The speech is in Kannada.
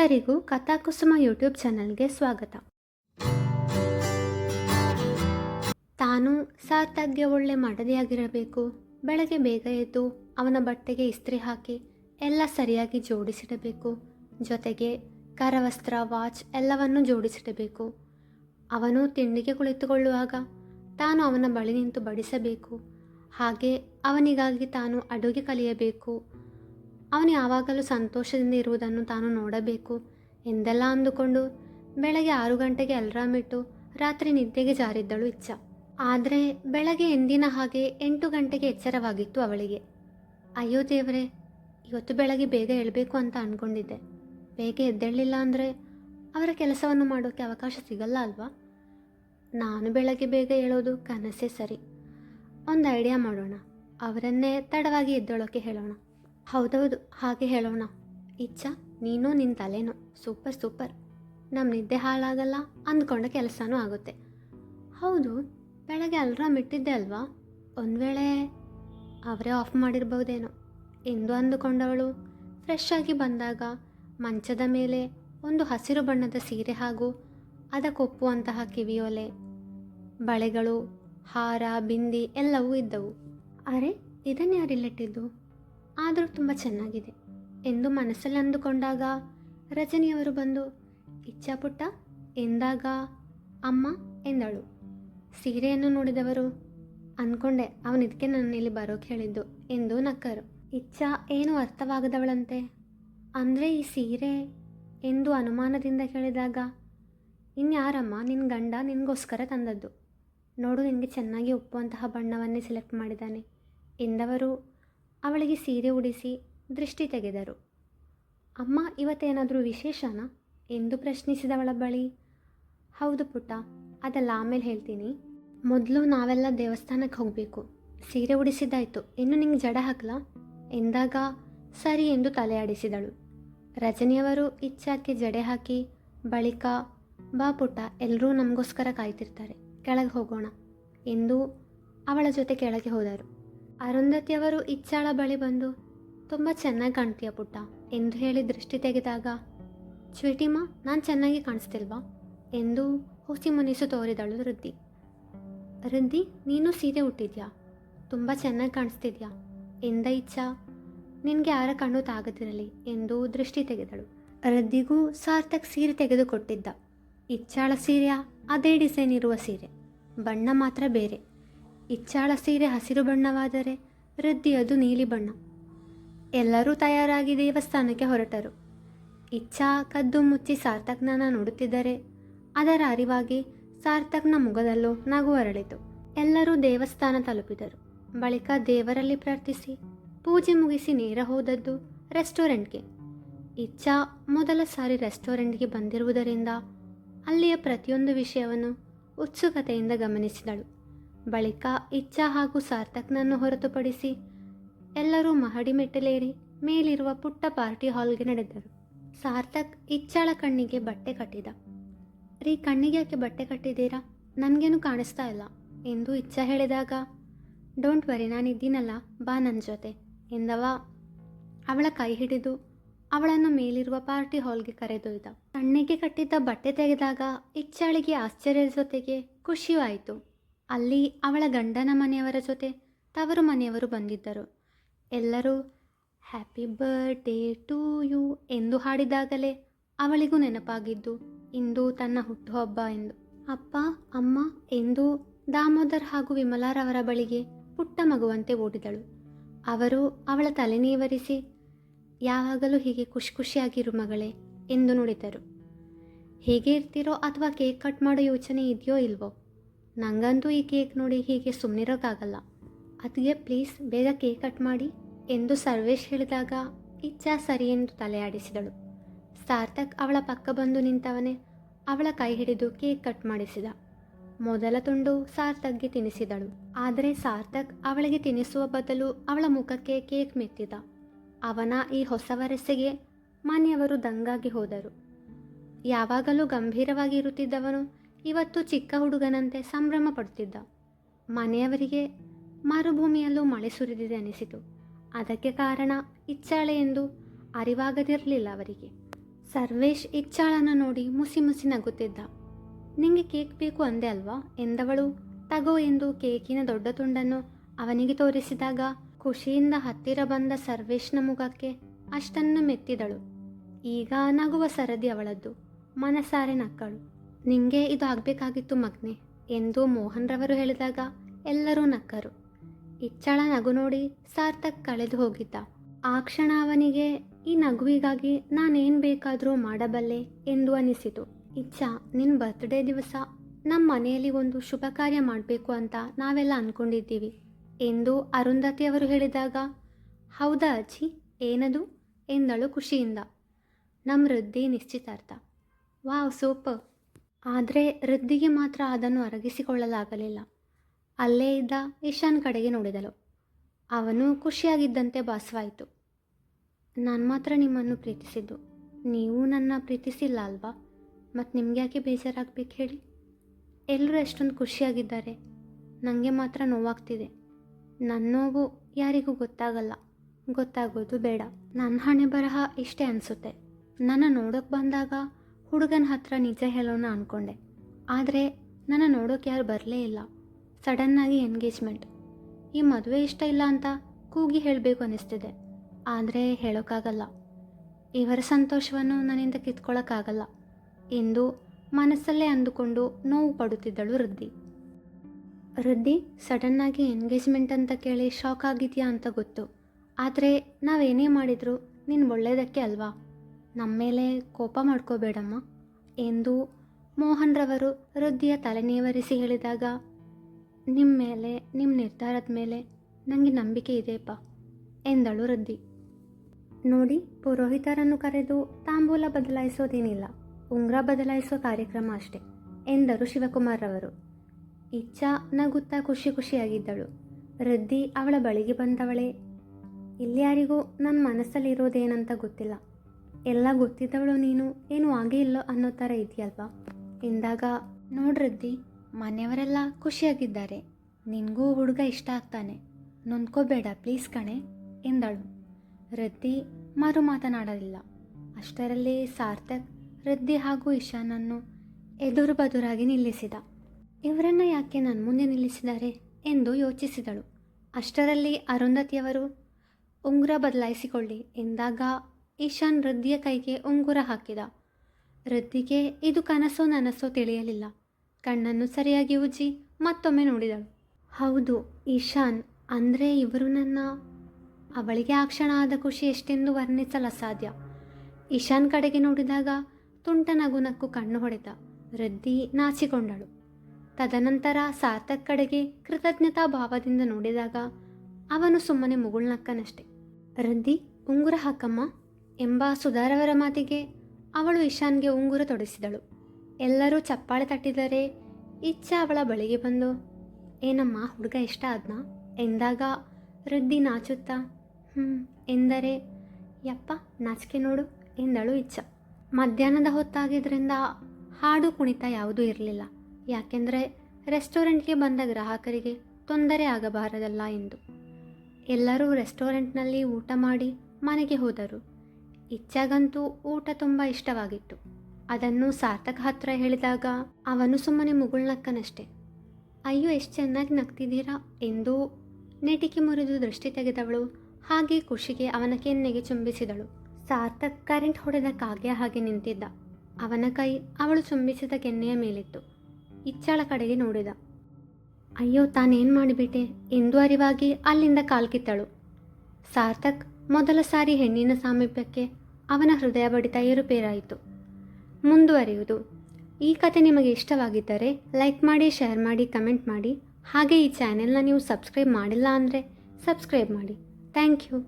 ಎಲ್ಲರಿಗೂ ಕಥಾಕುಸುಮ ಯೂಟ್ಯೂಬ್ ಚಾನಲ್ಗೆ ಸ್ವಾಗತ. ತಾನು ಸಾರ್ಥಕ್ಗೆ ಒಳ್ಳೆ ಮಡದಿಯಾಗಿರಬೇಕು. ಬೆಳಗ್ಗೆ ಬೇಗ ಎದ್ದು ಅವನ ಬಟ್ಟೆಗೆ ಇಸ್ತ್ರಿ ಹಾಕಿ ಎಲ್ಲ ಸರಿಯಾಗಿ ಜೋಡಿಸಿಡಬೇಕು. ಜೊತೆಗೆ ಕರವಸ್ತ್ರ, ವಾಚ್ ಎಲ್ಲವನ್ನೂ ಜೋಡಿಸಿಡಬೇಕು. ಅವನು ತಿಂಡಿಗೆ ಕುಳಿತುಕೊಳ್ಳುವಾಗ ತಾನು ಅವನ ಬಳಿ ನಿಂತು ಬಡಿಸಬೇಕು. ಹಾಗೆ ಅವನಿಗಾಗಿ ತಾನು ಅಡುಗೆ ಕಲಿಯಬೇಕು. ಅವನು ಯಾವಾಗಲೂ ಸಂತೋಷದಿಂದ ಇರುವುದನ್ನು ತಾನು ನೋಡಬೇಕು ಎಂದೆಲ್ಲ ಅಂದುಕೊಂಡು ಬೆಳಗ್ಗೆ ಆರು ಗಂಟೆಗೆ ಅಲ್ರಾಮ್ ಇಟ್ಟು ರಾತ್ರಿ ನಿದ್ದೆಗೆ ಜಾರಿದ್ದಳು ಇಚ್ಛ. ಆದರೆ ಬೆಳಗ್ಗೆ ಎಂದಿನ ಹಾಗೆ ಎಂಟು ಗಂಟೆಗೆ ಎಚ್ಚರವಾಗಿತ್ತು ಅವಳಿಗೆ. ಅಯ್ಯೋ ದೇವರೇ, ಇವತ್ತು ಬೆಳಗ್ಗೆ ಬೇಗ ಏಳಬೇಕು ಅಂತ ಅಂದ್ಕೊಂಡಿದ್ದೆ ಬೇಗ ಎದ್ದೇಳಲಿಲ್ಲ ಅಂದರೆ ಅವರ ಕೆಲಸವನ್ನು ಮಾಡೋಕ್ಕೆ ಅವಕಾಶ ಸಿಗಲ್ಲ ಅಲ್ವಾ? ನಾನು ಬೆಳಗ್ಗೆ ಬೇಗ ಹೇಳೋದು ಕನಸೇ ಸರಿ. ಒಂದು ಐಡಿಯಾ ಮಾಡೋಣ. ಅವರನ್ನೇ ತಡವಾಗಿ ಎದ್ದೇಳೋಕ್ಕೆ ಹೇಳೋಣ. ಹೌದೌದು, ಹಾಗೆ ಹೇಳೋಣ. ಇಚ್ಛ, ನೀನು ನಿನ್ನ ತಲೆನೋ. Super super. ನಮ್ಮ ನಿದ್ದೆ ಹಾಳಾಗಲ್ಲ, ಅಂದ್ಕೊಂಡ ಕೆಲಸನೂ ಆಗುತ್ತೆ. ಹೌದು, ಬೆಳಗ್ಗೆ ಅಲ್ರಾಮ್ ಇಟ್ಟಿದ್ದೆ ಅಲ್ವಾ? ಒಂದು ವೇಳೆ ಅವರೇ ಆಫ್ ಮಾಡಿರ್ಬೋದೇನೋ ಎಂದು ಅಂದುಕೊಂಡವಳು, ಫ್ರೆಶ್ ಆಗಿ ಬಂದಾಗ, ಮಂಚದ ಮೇಲೆ ಒಂದು ಹಸಿರು ಬಣ್ಣದ ಸೀರೆ ಹಾಗೂ ಅದಕ್ಕೆ ಅದಕ್ಕೊಪ್ಪುವಂತಹ ಕಿವಿಯೊಲೆ ಬಳೆಗಳು, ಹಾರ, ಬಿಂದಿ ಎಲ್ಲವೂ ಇದ್ದವು. ಅರೆ, ಇದನ್ನು ಯಾರಿಲ್ಲಿಟ್ಟಿದ್ದು? ಆದರೂ ತುಂಬ ಚೆನ್ನಾಗಿದೆ. ಎಂದು ಮನಸ್ಸಲ್ಲಿ ಅಂದುಕೊಂಡಾಗ ರಜನಿಯವರು ಬಂದು ಇಚ್ಛಾ ಪುಟ್ಟ ಎಂದಾಗ ಅಮ್ಮ ಎಂದಳು. ಸೀರೆಯನ್ನು ನೋಡಿದವರು ಅಂದ್ಕೊಂಡೆ ಅವನು ಇದಕ್ಕೆ ನನ್ನ ಇಲ್ಲಿ ಬರೋಕೆ ಹೇಳಿದ್ದು ಎಂದು ನಕ್ಕರು. ಇಚ್ಛಾ ಏನು ಅರ್ಥವಾಗದವಳಂತೆ? ಅಂದರೆ ಈ ಸೀರೆ ಎಂದು ಅನುಮಾನದಿಂದ ಕೇಳಿದಾಗ, ಇನ್ಯಾರಮ್ಮ ನಿನ್ನ ಗಂಡ ನಿನಗೋಸ್ಕರ ತಂದದ್ದು? ನೋಡು ನಿನಗೆ ಚೆನ್ನಾಗಿ ಒಪ್ಪುವಂತಹ ಬಣ್ಣವನ್ನೇ ಸೆಲೆಕ್ಟ್ ಮಾಡಿದ್ದಾನೆ ಎಂದವರು ಅವಳಿಗೆ ಸೀರೆ ಉಡಿಸಿ ದೃಷ್ಟಿ ತೆಗೆದರು. ಅಮ್ಮ, ಇವತ್ತೇನಾದರೂ ವಿಶೇಷನಾ? ಎಂದು ಪ್ರಶ್ನಿಸಿದವಳ ಬಳಿ. ಹೌದು ಪುಟ್ಟ, ಅದೆಲ್ಲ ಆಮೇಲೆ ಹೇಳ್ತೀನಿ. ಮೊದಲು ನಾವೆಲ್ಲ ದೇವಸ್ಥಾನಕ್ಕೆ ಹೋಗಬೇಕು. ಸೀರೆ ಉಡಿಸಿದ್ದಾಯಿತು. ಇನ್ನು ನಿಂಗೆ ಜಡ ಹಾಕಲಾ? ಎಂದಾಗ, ಸರಿ ಎಂದು ತಲೆ ಆಡಿಸಿದಳು. ರಜನಿಯವರು ಇಚ್ಛಾಕ್ಕೆ ಜಡೆ ಹಾಕಿ, ಬಳಿಕ, ಬಾ ಪುಟ್ಟ ಎಲ್ಲರೂ ನಮಗೋಸ್ಕರ ಕಾಯ್ತಿರ್ತಾರೆ. ಕೆಳಗೆ ಹೋಗೋಣ, ಎಂದು ಅವಳ ಜೊತೆ ಕೆಳಗೆ ಹೋದರು. ಅರುಂಧತಿಯವರು ಇಚ್ಛಾಳ ಬಳಿ ಬಂದು, ತುಂಬ ಚೆನ್ನಾಗಿ ಕಾಣ್ತೀಯ ಪುಟ್ಟ, ಎಂದು ಹೇಳಿ ದೃಷ್ಟಿ ತೆಗೆದಾಗ, ಚ್ವಿಟಿಮ, ನಾನು ಚೆನ್ನಾಗಿ ಕಾಣಿಸ್ತಿಲ್ವಾ? ಎಂದು ಹುಸಿ ಮುನಿಸು ತೋರಿದಳು ವೃದ್ಧಿ. ವೃದ್ಧಿ, ನೀನು ಸೀರೆ ಹುಟ್ಟಿದ್ಯಾ ತುಂಬ ಚೆನ್ನಾಗಿ ಕಾಣಿಸ್ತಿದ್ಯಾ? ಎಂದ ಇಚ್ಛಾ, ನಿನಗೆ ಯಾರ ಕಣ್ಣು ತಾಗದಿರಲಿ? ಎಂದು ದೃಷ್ಟಿ ತೆಗೆದಳು. ವೃದ್ಧಿಗೂ ಸಾರ್ಥಕ್ ಸೀರೆ ತೆಗೆದುಕೊಟ್ಟಿದ್ದ. ಇಚ್ಛಾಳ ಸೀರೆಯ ಅದೇ ಡಿಸೈನ್ ಇರುವ ಸೀರೆ, ಬಣ್ಣ ಮಾತ್ರ ಬೇರೆ. ಇಚ್ಛಾಳ ಸೀರೆ ಹಸಿರು ಬಣ್ಣವಾದರೆ ವೃದ್ಧಿಯದು ನೀಲಿ ಬಣ್ಣ. ಎಲ್ಲರೂ ತಯಾರಾಗಿ ದೇವಸ್ಥಾನಕ್ಕೆ ಹೊರಟರು. ಇಚ್ಛಾ ಕದ್ದು ಮುಚ್ಚಿ ಸಾರ್ಥಕ್ನ ನೋಡುತ್ತಿದ್ದರೆ ಅದರ ಅರಿವಾಗಿ ಸಾರ್ಥಕ್ನ ಮುಗದಲ್ಲೂ ನಗು ಅರಳಿತು. ಎಲ್ಲರೂ ದೇವಸ್ಥಾನ ತಲುಪಿದರು. ಬಳಿಕ ದೇವರಲ್ಲಿ ಪ್ರಾರ್ಥಿಸಿ, ಪೂಜೆ ಮುಗಿಸಿ ನೇರ ಹೋದದ್ದು ರೆಸ್ಟೋರೆಂಟ್ಗೆ. ಇಚ್ಛಾ ಮೊದಲ ಸಾರಿ ರೆಸ್ಟೋರೆಂಟ್ಗೆ ಬಂದಿರುವುದರಿಂದ ಅಲ್ಲಿಯ ಪ್ರತಿಯೊಂದು ವಿಷಯವನ್ನು ಉತ್ಸುಕತೆಯಿಂದ ಗಮನಿಸಿದಳು. ಬಳಿಕ ಇಚ್ಛಾ ಹಾಗೂ ಸಾರ್ಥಕ್ನನ್ನು ಹೊರತುಪಡಿಸಿ ಎಲ್ಲರೂ ಮಹಡಿ ಮೆಟ್ಟಲೇರಿ ಮೇಲಿರುವ ಪುಟ್ಟ ಪಾರ್ಟಿ ಹಾಲ್ಗೆ ನಡೆದರು. ಸಾರ್ಥಕ್ ಇಚ್ಛಾಳ ಕಣ್ಣಿಗೆ ಬಟ್ಟೆ ಕಟ್ಟಿದ. ರೀ, ಕಣ್ಣಿಗೆ ಯಾಕೆ ಬಟ್ಟೆ ಕಟ್ಟಿದ್ದೀರಾ? ನನಗೇನು ಕಾಣಿಸ್ತಾ ಇಲ್ಲ. ಎಂದು ಇಚ್ಛಾ ಹೇಳಿದಾಗ, ಡೋಂಟ್ ವರಿ, ನಾನಿದ್ದೀನಲ್ಲ, ಬಾ ನನ್ನ ಜೊತೆ ಎಂದವ. ಅವಳ ಕೈ ಹಿಡಿದು ಅವಳನ್ನು ಮೇಲಿರುವ ಪಾರ್ಟಿ ಹಾಲ್ಗೆ ಕರೆದೊಯ್ದ. ಕಣ್ಣಿಗೆ ಕಟ್ಟಿದ್ದ ಬಟ್ಟೆ ತೆಗೆದಾಗ ಇಚ್ಛಾಳಿಗೆ ಆಶ್ಚರ್ಯದ ಜೊತೆಗೆ ಖುಷಿಯೂ ಆಯಿತು. ಅಲ್ಲಿ ಅವಳ ಗಂಡನ ಮನೆಯವರ ಜೊತೆ ತವರು ಮನೆಯವರು ಬಂದಿದ್ದರು. ಎಲ್ಲರೂ ಹ್ಯಾಪಿ ಬರ್ಡೇ ಟು ಯು ಎಂದು ಹಾಡಿದಾಗಲೇ ಅವಳಿಗೂ ನೆನಪಾಗಿದ್ದು, ಇಂದು ತನ್ನ ಹುಟ್ಟುಹಬ್ಬ ಎಂದು. ಅಪ್ಪ, ಅಮ್ಮ ಎಂದು ದಾಮೋದರ್ ಹಾಗೂ ವಿಮಲಾರವರ ಬಳಿಗೆ ಪುಟ್ಟ ಮಗುವಂತೆ ಓಡಿದಳು. ಅವರು ಅವಳ ತಲೆ ನೀವರಿಸಿ, ಯಾವಾಗಲೂ ಹೀಗೆ ಖುಷಿ ಖುಷಿಯಾಗಿರು ಮಗಳೇ ಎಂದು ನುಡಿದರು. ಹೇಗೆ ಇರ್ತಿರೋ ಅಥವಾ ಕೇಕ್ ಕಟ್ ಮಾಡೋ ಯೋಚನೆ ಇದೆಯೋ ಇಲ್ವೋ? ನಂಗಂತೂ ಈ ಕೇಕ್ ನೋಡಿ ಹೀಗೆ ಸುಮ್ಮನಿರೋಕ್ಕಾಗಲ್ಲ ಅದಕ್ಕೆ ಪ್ಲೀಸ್ ಬೇಗ ಕೇಕ್ ಕಟ್ ಮಾಡಿ ಎಂದು ಸರ್ವೇಶ್ ಹೇಳಿದಾಗ ಇಚ್ಛಾ ಸರಿ ಎಂದು ತಲೆಯಾಡಿಸಿದಳು ಸಾರ್ಥಕ್ ಅವಳ ಪಕ್ಕ ಬಂದು ನಿಂತವನೇ ಅವಳ ಕೈ ಹಿಡಿದು ಕೇಕ್ ಕಟ್ ಮಾಡಿಸಿದ. ಮೊದಲ ತುಂಡು ಸಾರ್ಥಕ್ಗೆ ತಿನ್ನಿಸಿದಳು. ಆದರೆ ಸಾರ್ಥಕ್ ಅವಳಿಗೆ ತಿನ್ನಿಸುವ ಬದಲು ಅವಳ ಮುಖಕ್ಕೆ ಕೇಕ್ ಮೆತ್ತಿದ. ಅವನ ಈ ಹೊಸ ವರಸೆಗೆ ಮನೆಯವರು ದಂಗಾಗಿ ಹೋದರು. ಯಾವಾಗಲೂ ಗಂಭೀರವಾಗಿ ಇರುತ್ತಿದ್ದವನು ಇವತ್ತು ಚಿಕ್ಕ ಹುಡುಗನಂತೆ ಸಂಭ್ರಮ ಪಡ್ತಿದ್ದ. ಮನೆಯವರಿಗೆ ಮರುಭೂಮಿಯಲ್ಲೂ ಮಳೆ ಸುರಿದಿದೆ ಅನಿಸಿತು. ಅದಕ್ಕೆ ಕಾರಣ ಇಚ್ಚಾಳೆ ಎಂದು ಅರಿವಾಗದಿರಲಿಲ್ಲ ಅವರಿಗೆ. ಸರ್ವೇಶ್ ಇಚ್ಚಾಳನ್ನು ನೋಡಿ ಮುಸಿ ಮುಸಿ ನಗುತ್ತಿದ್ದ. ನಿಂಗೆ ಕೇಕ್ ಬೇಕು ಅಂದೆ ಅಲ್ವಾ? ಎಂದವಳು. ತಗೋ ಎಂದು ಕೇಕಿನ ದೊಡ್ಡ ತುಂಡನ್ನು ಅವನಿಗೆ ತೋರಿಸಿದಾಗ ಖುಷಿಯಿಂದ ಹತ್ತಿರ ಬಂದ ಸರ್ವೇಶ್ನ ಮುಖಕ್ಕೆ ಅಷ್ಟನ್ನು ಮೆತ್ತಿದಳು. ಈಗ ನಗುವ ಸರದಿ ಅವಳದ್ದು. ಮನಸಾರೆ ನಕ್ಕಳು. ನಿಂಗೆ ಇದು ಆಗಬೇಕಾಗಿತ್ತು ಮಗ್ನೆ, ಎಂದು ಮೋಹನ್ ರವರು ಹೇಳಿದಾಗ ಎಲ್ಲರೂ ನಕ್ಕರು. ಇಚ್ಚಳ ನಗು ನೋಡಿ ಸಾರ್ಥಕ್ ಕಳೆದು ಹೋಗಿದ್ದ. ಆ ಕ್ಷಣ ಅವನಿಗೆ, ಈ ನಗುವಿಗಾಗಿ ನಾನೇನು ಬೇಕಾದರೂ ಮಾಡಬಲ್ಲೆ, ಎಂದು ಅನಿಸಿತು. ಇಚ್ಛಾ ನಿನ್ನ ಬರ್ತ್ಡೇ ದಿವಸ ನಮ್ಮ ಮನೆಯಲ್ಲಿ ಒಂದು ಶುಭ ಕಾರ್ಯ ಮಾಡಬೇಕು ಅಂತ ನಾವೆಲ್ಲ ಅಂದ್ಕೊಂಡಿದ್ದೀವಿ ಎಂದು ಅರುಂಧತಿಯವರು ಹೇಳಿದಾಗ, ಹೌದಾ ಅಜ್ಜಿ, ಏನದು, ಎಂದಳು ಖುಷಿಯಿಂದ. ನಮ್ಮ ವೃದ್ಧಿ ನಿಶ್ಚಿತಾರ್ಥ. Wow, super. ಆದರೆ ವೃದ್ಧಿಗೆ ಮಾತ್ರ ಅದನ್ನು ಅರಗಿಸಿಕೊಳ್ಳಲಾಗಲಿಲ್ಲ. ಅಲ್ಲೇ ಇದ್ದ ಇಶಾನ್ ಕಡೆಗೆ ನೋಡಿದಳು. ಅವನು ಖುಷಿಯಾಗಿದ್ದಂತೆ ಭಾಸವಾಯಿತು ನಾನು ಮಾತ್ರ ನಿಮ್ಮನ್ನು ಪ್ರೀತಿಸಿದ್ದು. ನೀವು ನನ್ನ ಪ್ರೀತಿಸಿಲ್ಲ ಅಲ್ವಾ? ಮತ್ತು ನಿಮ್ಗೆ ಯಾಕೆ ಬೇಜಾರಾಗಬೇಕು ಹೇಳಿ? ಎಲ್ಲರೂ ಎಷ್ಟೊಂದು ಖುಷಿಯಾಗಿದ್ದಾರೆ. ನನಗೆ ಮಾತ್ರ ನೋವಾಗ್ತಿದೆ. ನನ್ನ ನೋವು ಯಾರಿಗೂ ಗೊತ್ತಾಗಲ್ಲ. ಗೊತ್ತಾಗೋದು ಬೇಡ. ನನ್ನ ಹಣೆ ಬರಹ ಇಷ್ಟೇ ಅನಿಸುತ್ತೆ. ನನ್ನ ನೋಡೋಕೆ ಬಂದಾಗ ಹುಡುಗನ ಹತ್ರ ನಿಜ ಹೇಳೋಣ ಅಂದ್ಕೊಂಡೆ ಆದರೆ ನನ್ನ ನೋಡೋಕೆ ಯಾರು ಬರಲೇ ಇಲ್ಲ. ಸಡನ್ನಾಗಿ ಎಂಗೇಜ್ಮೆಂಟ್. ಈ ಮದುವೆ ಇಷ್ಟ ಇಲ್ಲ ಅಂತ ಕೂಗಿ ಹೇಳಬೇಕು ಅನ್ನಿಸ್ತಿದೆ ಆದರೆ ಹೇಳೋಕ್ಕಾಗಲ್ಲ ಇವರ ಸಂತೋಷವನ್ನು ನನ್ನಿಂದ ಕಿತ್ಕೊಳ್ಳೋಕ್ಕಾಗಲ್ಲ ಎಂದು ಮನಸ್ಸಲ್ಲೇ ಅಂದುಕೊಂಡು ನೋವು ಪಡುತ್ತಿದ್ದಳು ವೃದ್ಧಿ. ವೃದ್ಧಿ ಸಡನ್ನಾಗಿ ಎಂಗೇಜ್ಮೆಂಟ್ ಅಂತ ಕೇಳಿ ಶಾಕ್ ಆಗಿದೆಯಾ ಅಂತ ಗೊತ್ತು. ಆದರೆ ನಾವೇನೇ ಮಾಡಿದರೂ ನಿನ್ನ ಒಳ್ಳೆಯದಕ್ಕೆ ಅಲ್ವಾ? ನಮ್ಮ ಮೇಲೆ ಕೋಪ ಮಾಡ್ಕೋಬೇಡಮ್ಮ. ಎಂದು ಮೋಹನ್ರವರು ವೃದ್ಧಿಯ ತಲೆನೇವರಿಸಿ ಹೇಳಿದಾಗ ನಿಮ್ಮ ಮೇಲೆ ನಿಮ್ಮ ನಿರ್ಧಾರದ ಮೇಲೆ ನನಗೆ ನಂಬಿಕೆ ಇದೆಯಪ್ಪ, ಎಂದಳು ವೃದ್ಧಿ. ನೋಡಿ, ಪುರೋಹಿತರನ್ನು ಕರೆದು ತಾಂಬೂಲ ಬದಲಾಯಿಸೋದೇನಿಲ್ಲ, ಉಂಗ್ರ ಬದಲಾಯಿಸೋ ಕಾರ್ಯಕ್ರಮ ಅಷ್ಟೆ, ಎಂದರು ಶಿವಕುಮಾರ್ರವರು ಇಚ್ಛಾ ನಗುತ್ತಾ ಖುಷಿ ಖುಷಿಯಾಗಿದ್ದಳು. ವೃದ್ಧಿ ಅವಳ ಬಳಿಗೆ ಬಂದವಳೆ, ಇಲ್ಲಿ ಯಾರಿಗೂ ನನ್ನ ಮನಸ್ಸಲ್ಲಿರೋದೇನಂತ ಗೊತ್ತಿಲ್ಲ. ಎಲ್ಲ ಗೊತ್ತಿದ್ದವಳು ನೀನು, ಏನು ಆಗೇ ಇಲ್ಲೋ ಅನ್ನೋ ಥರ ಇದೆಯಲ್ವಾ? ಎಂದಾಗ ನೋಡ್ರದ್ದಿ ಮನೆಯವರೆಲ್ಲ ಖುಷಿಯಾಗಿದ್ದಾರೆ. ನಿನಗೂ ಹುಡುಗ ಇಷ್ಟ ಆಗ್ತಾನೆ. ನೊಂದ್ಕೋಬೇಡ, ಪ್ಲೀಸ್ ಕಣೆ, ಎಂದಳು. ರದ್ದಿ ಮರು ಮಾತನಾಡಲಿಲ್ಲ. ಅಷ್ಟರಲ್ಲಿ ಸಾರ್ಥಕ್, ರದ್ದಿ ಹಾಗೂ ಇಶಾನನ್ನು ಎದುರು ಬದುರಾಗಿ ನಿಲ್ಲಿಸಿದ. ಇವರನ್ನು ಯಾಕೆ ನನ್ನ ಮುಂದೆ ನಿಲ್ಲಿಸಿದ್ದಾರೆ? ಎಂದು ಯೋಚಿಸಿದಳು. ಅಷ್ಟರಲ್ಲಿ ಅರುಂಧತಿಯವರು, ಉಂಗುರ ಬದಲಾಯಿಸಿಕೊಳ್ಳಿ, ಎಂದಾಗ ಇಶಾನ್ ವೃದ್ಧಿಯ ಕೈಗೆ ಉಂಗುರ ಹಾಕಿದ. ರದ್ದಿಗೆ ಇದು ಕನಸೋ ನನಸೋ ತಿಳಿಯಲಿಲ್ಲ. ಕಣ್ಣನ್ನು ಸರಿಯಾಗಿ ಉಜ್ಜಿ ಮತ್ತೊಮ್ಮೆ ನೋಡಿದಳು. ಹೌದು, ಈಶಾನ್, ಅಂದರೆ ಇವರು ನನ್ನ ಅವಳಿಗೆ ಆ ಕ್ಷಣ ಆದ ಖುಷಿ ಎಷ್ಟೆಂದು ವರ್ಣಿಸಲು ಅಸಾಧ್ಯ ಈಶಾನ್ ಕಡೆಗೆ ನೋಡಿದಾಗ ತುಂಟ ನಗು ಕಣ್ಣು ಹೊಡೆದ. ರದ್ದಿ ನಾಚಿಕೊಂಡಳು. ತದನಂತರ ಸಾರ್ಥಕ್ ಕಡೆಗೆ ಕೃತಜ್ಞತಾ ಭಾವದಿಂದ ನೋಡಿದಾಗ ಅವನು ಸುಮ್ಮನೆ ಮುಗುಳ್ನಕ್ಕನಷ್ಟೆ. ರದ್ದಿ ಉಂಗುರ ಹಾಕಮ್ಮ. ಎಂಬ ಸುಧಾರವರ ಮಾತಿಗೆ ಅವಳು ಇಶಾನ್ಗೆ ಉಂಗುರ ತೊಡಿಸಿದಳು. ಎಲ್ಲರೂ ಚಪ್ಪಾಳೆ ತಟ್ಟಿದರೆ ಇಚ್ಛೆ ಅವಳ ಬಳಿಗೆ ಬಂದು, ಏನಮ್ಮ, ಹುಡುಗ ಇಷ್ಟ ಆದ್ನಾ? ಎಂದಾಗ ವೃದ್ಧಿ ನಾಚುತ್ತಾ ಹ್ಞೂ ಎಂದರೆ? ಯಪ್ಪ, ನಾಚಿಕೆ ನೋಡು, ಎಂದಳು ಇಚ್ಛ. ಮಧ್ಯಾಹ್ನದ ಹೊತ್ತಾಗಿದ್ದರಿಂದ ಹಾಡು ಕುಣಿತ ಯಾವುದೂ ಇರಲಿಲ್ಲ. ಯಾಕೆಂದರೆ ರೆಸ್ಟೋರೆಂಟ್ಗೆ ಬಂದ ಗ್ರಾಹಕರಿಗೆ ತೊಂದರೆ ಆಗಬಾರದಲ್ಲ ಎಂದು. ಎಲ್ಲರೂ ರೆಸ್ಟೋರೆಂಟ್ನಲ್ಲಿ ಊಟ ಮಾಡಿ ಮನೆಗೆ ಹೋದರು. ಇಚ್ಛಾಗಂತೂ ಊಟ ತುಂಬ ಇಷ್ಟವಾಗಿತ್ತು. ಅದನ್ನು ಸಾರ್ಥಕ್ ಹತ್ರ ಹೇಳಿದಾಗ ಅವನು ಸುಮ್ಮನೆ ಮುಗುಳ್ನಕ್ಕನಷ್ಟೆ. ಅಯ್ಯೋ, ಎಷ್ಟು ಚೆನ್ನಾಗಿ ನಗ್ತಿದ್ದೀರಾ? ಎಂದು ನೆಟಿಕೆ ಮುರಿದು ದೃಷ್ಟಿ ತೆಗೆದವಳು. ಹಾಗೆ ಖುಷಿಗೆ ಅವನ ಕೆನ್ನೆಗೆ ಚುಂಬಿಸಿದಳು. ಸಾರ್ಥಕ್ ಕರೆಂಟ್ ಹೊಡೆದ ಕಾಗೆ ಹಾಗೆ ನಿಂತಿದ್ದ. ಅವನ ಕೈ ಅವಳು ಚುಂಬಿಸಿದ ಕೆನ್ನೆಯ ಮೇಲಿತ್ತು. ಇಚ್ಚಾಳ ಕಡೆಗೆ ನೋಡಿದ. ಅಯ್ಯೋ, ತಾನೇನು ಮಾಡಿಬಿಟ್ಟೆ? ಎಂದು ಅರಿವಾಗಿ ಅಲ್ಲಿಂದ ಕಾಲ್ಕಿತ್ತಳು ಸಾರ್ಥಕ್ ಮೊದಲ ಸಾರಿ ಹೆಣ್ಣಿನ ಸಾಮೀಪ್ಯಕ್ಕೆ ಅವನ ಹೃದಯ ಬಡಿತ ಏರುಪೇರಾಯಿತು. ಮುಂದುವರಿಯುವುದು. ಈ ಕತೆ ನಿಮಗೆ ಇಷ್ಟವಾಗಿದ್ದರೆ ಲೈಕ್ ಮಾಡಿ, ಶೇರ್ ಮಾಡಿ, ಕಮೆಂಟ್ ಮಾಡಿ. ಹಾಗೆ ಈ ಚಾನೆಲ್ನ ನೀವು ಸಬ್ಸ್ಕ್ರೈಬ್ ಮಾಡಿಲ್ಲ ಅಂದರೆ ಸಬ್ಸ್ಕ್ರೈಬ್ ಮಾಡಿ. Thank you.